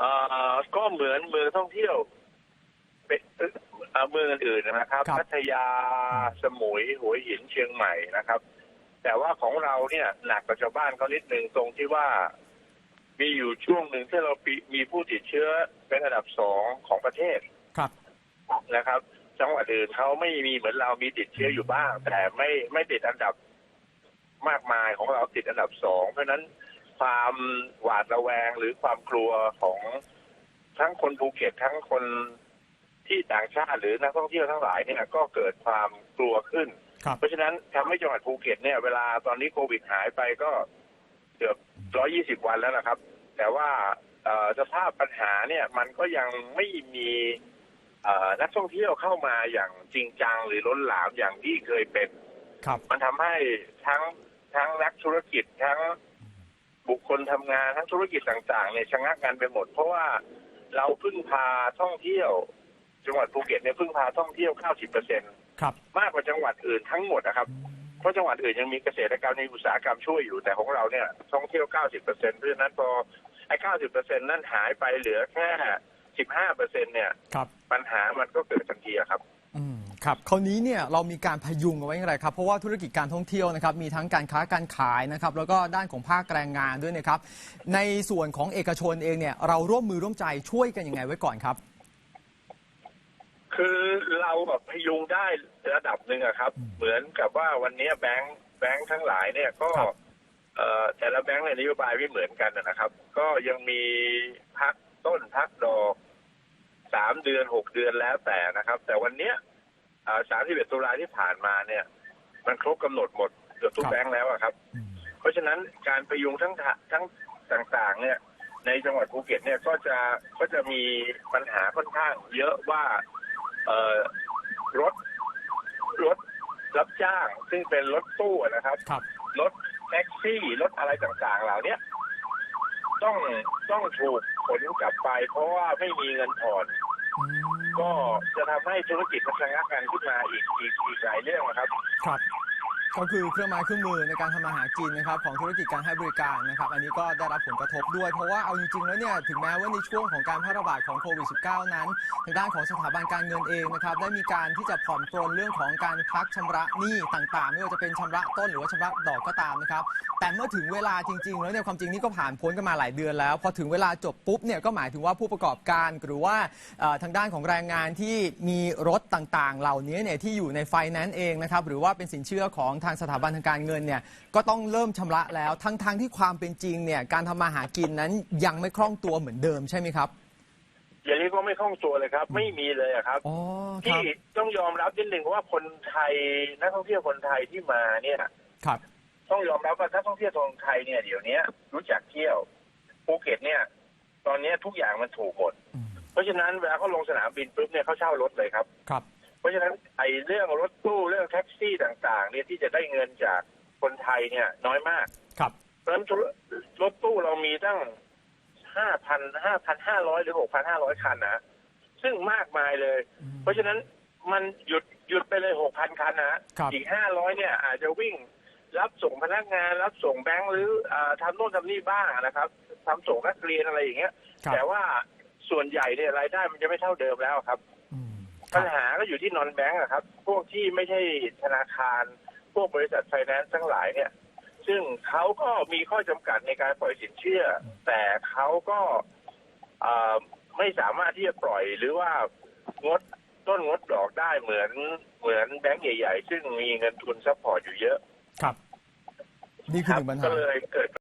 เอ่อก็เหมือนเมืองท่องเที่ยว เป็นเอ่อเมืองอื่นๆนะครับครับพัทยาสมุยหัวหินเชียงใหม่นะครับ แต่ว่าของเราเนี่ยหนักกว่าชาวบ้านเขานิดนึงตรงที่ว่า มีอยู่ช่วงหนึ่งที่เราปีมีผู้ติดเชื้อเป็นอันดับสองของประเทศครับนะครับจังหวัดอื่นเขาไม่มีเหมือนเรามีติดเชื้ออยู่บ้าง แต่ไม่ไม่ติดอันดับมากมายของเราติดอันดับสองเพราะฉะนั้น ความหวาดระแวงหรือความกลัวของทั้งคนภูเก็ตทั้งคนที่ต่างชาติหรือนักท่องเที่ยวทั้งหลายเนี่ยก็เกิดความกลัวขึ้นครับเพราะฉะนั้นทำให้จังหวัดภูเก็ตเนี่ยเวลาตอนนี้โควิดหายไปก็เกือบร้อยี่สิบวันแล้วนะครับ แต่ว่าเอ่อสภาพปัญหาเนี่ยมันก็ยังไม่มีเอ่อนักท่องเที่ยวเข้ามาอย่างจริงจังหรือล้นหลามอย่างที่เคยเป็นครับมันทำให้ทั้งทั้งนักธุรกิจทั้ง บุคคลทำงานทั้งธุรกิจต่างๆเนี่ยชะงักงานไปหมด เพราะว่าเราพึ่งพาท่องเที่ยว จังหวัดภูเก็ตเนี่ยพึ่งพาท่องเที่ยว90เปอร์เซ็นครับมากกว่าจังหวัดอื่นทั้งหมดนะครับเพราะจังหวัดอื่นยังมีเกษตรกรรมในอุตสาหกรรมช่วยอยู่แต่ของเราเนี่ยท่องเที่ยว90เปอร์เซ็นเพราะฉะนั้นพอไอ้90เปอร์เซ็นนั่นหายไปเหลือแค่15เปอร์เซ็นเนี่ยครับปัญหามันก็เกิดทันทีอะครับอืม ครับคราวนี้เนี่ยเรามีการพยุงเอาไว้อย่างไรครับ เพราะว่าธุรกิจการท่องเที่ยวนะครับมีทั้งการค้าการขายนะครับแล้วก็ด้านของภาคแรงงานด้วยนะครับ ในส่วนของเอกชนเองเนี่ยเราร่วมมือร่วมใจช่วยกันยังไงไว้ก่อนครับ คือเราแบบพยุงได้ระดับหนึ่งอะครับอืมเหมือนกับว่าวันนี้แบงค์แบงค์ทั้งหลายเนี่ยก็ครับเอ่อแต่ละแบงค์ในยนโยบายไม่เหมือนกันนะครับ ก็ยังมีพักต้นพักดอกสามเดือนหกเดือนแล้วแต่นะครับ แต่วันเนี้ย สามสิบเอ็ดตุลาที่ผ่านมาเนี่ย มันครบกำหนดหมดเกือบทุกครับแบงค์แล้วอะครับอืมเพราะฉะนั้นการประยุงทั้งทะทั้งต่างๆ เนี่ย ในจังหวัดภูเก็ตเนี่ยก็จะก็จะมีปัญหาค่อนข้างเยอะว่าเอ่อรถรถรับจ้างซึ่งเป็นรถตู้นะครับครับรถแท็กซี่รถอะไรต่างๆ เหล่าเนี้ยต้องต้องถูกขนกลับไปเพราะว่าไม่มีเงินผ่อนอืม ก็จะทำให้ธุรกิจมันชะงักกันขึ้นมาอีกอีกอีกหลายเรื่องนะครับ ครับ ก็คือเครื่องไม้เครื่องมือในการทำมาหากินนะครับของธุรกิจการให้บริการนะครับอันนี้ก็ได้รับผลกระทบด้วย เพราะว่าเอาจริงๆแล้วเนี่ยถึงแม้ว่าในช่วงของการแพร่ระบาดของโควิด -19 นั้นทางด้านของสถาบันการเงินเองนะครับได้มีการที่จะผ่อนปรนเรื่องของการพักชำระหนี้ต่างๆ ไม่ว่าจะเป็นชำระต้นหรือว่าชำระดอกก็ตามนะครับแต่เมื่อถึงเวลาจริงๆ แล้วเนี่ยความจริงนี่ก็ผ่านพ้นกันมาหลายเดือนแล้วพอถึงเวลาจบปุ๊บเนี่ยก็หมายถึงว่าผู้ประกอบการหรือว่าเอ่อทางด้านของแรงงานที่มีรถต่างๆ เหล่านี้เนี่ยที่อยู่ในไฟแนนซ์เองนะครับหรือว่าเป็นสินเชื่อของทางสถาบันทางการเงินเนี่ยก็ต้องเริ่มชำระแล้ว ทั้งๆที่ความเป็นจริงเนี่ยการทำมาหากินนั้นยังไม่คล่องตัวเหมือนเดิมใช่ไหมครับ อย่างนี้ก็ไม่คล่องตัวเลยครับ ไม่มีเลยอะครับอ๋อคที่รับต้องยอมรับนิดหนึ่งว่าคนไทยนักท่องเที่ยวคนไทยที่มาเนี่ย ครับ ต้องยอมรับว่านักท่องเที่ยวคนไทยเนี่ยเดี๋ยวนี้รู้จักเที่ยวภูเก็ตเนี่ย ตอนนี้ทุกอย่างมันถูกหมดอืมเพราะฉะนั้นเวลาเขาลงสนามบินปุ๊บเนี่ยเขาเช่ารถเลยครับ ครับ เพราะฉะนั้นไอ้เรื่องรถตู้เรื่องแท็กซี่ต่าง ๆ เนี่ยที่จะได้เงินจากคนไทยเนี่ยน้อยมาก ครับเพราะฉะนั้นธุรรถตู้เรามีตั้งห้าพันห้าพันห้าร้อยหรือหกพันห้าร้อยคันนะ ซึ่งมากมายเลยอืมเพราะฉะนั้นมันหยุดหยุดไปเลยหกพันคันนะครับอีกห้าร้อยเนี่ยอาจจะวิ่งรับส่งพนักงาน รับส่งแบงค์หรืออาทำโน่นทำนี่บ้างนะครับทำส่งนักเรียนอะไรอย่างเงี้ยครับแต่ว่าส่วนใหญ่เนี่ยรายได้มันจะไม่เท่าเดิมแล้วครับอืมค ปัรัญบหาก็อยู่ที่นอนแบงก์อะครับ พวกที่ไม่ใช่ธนาคาร พวกบริษัทไฟแนนซ์ทั้งหลายเนี่ย ซึ่งเขาก็มีข้อจำกัดในการปล่อยสินเชื่อ แต่เขาก็เอ่อไม่สามารถที่จะปล่อยหรือว่างดต้นงดดอกได้เหมือนเหมือนแบงก์ใหญ่ ๆ ซึ่งมีเงินทุนซัพพอร์ตอยู่เยอะ ครับ นี่คือหนึ่งปัญหาก็เลยเกิด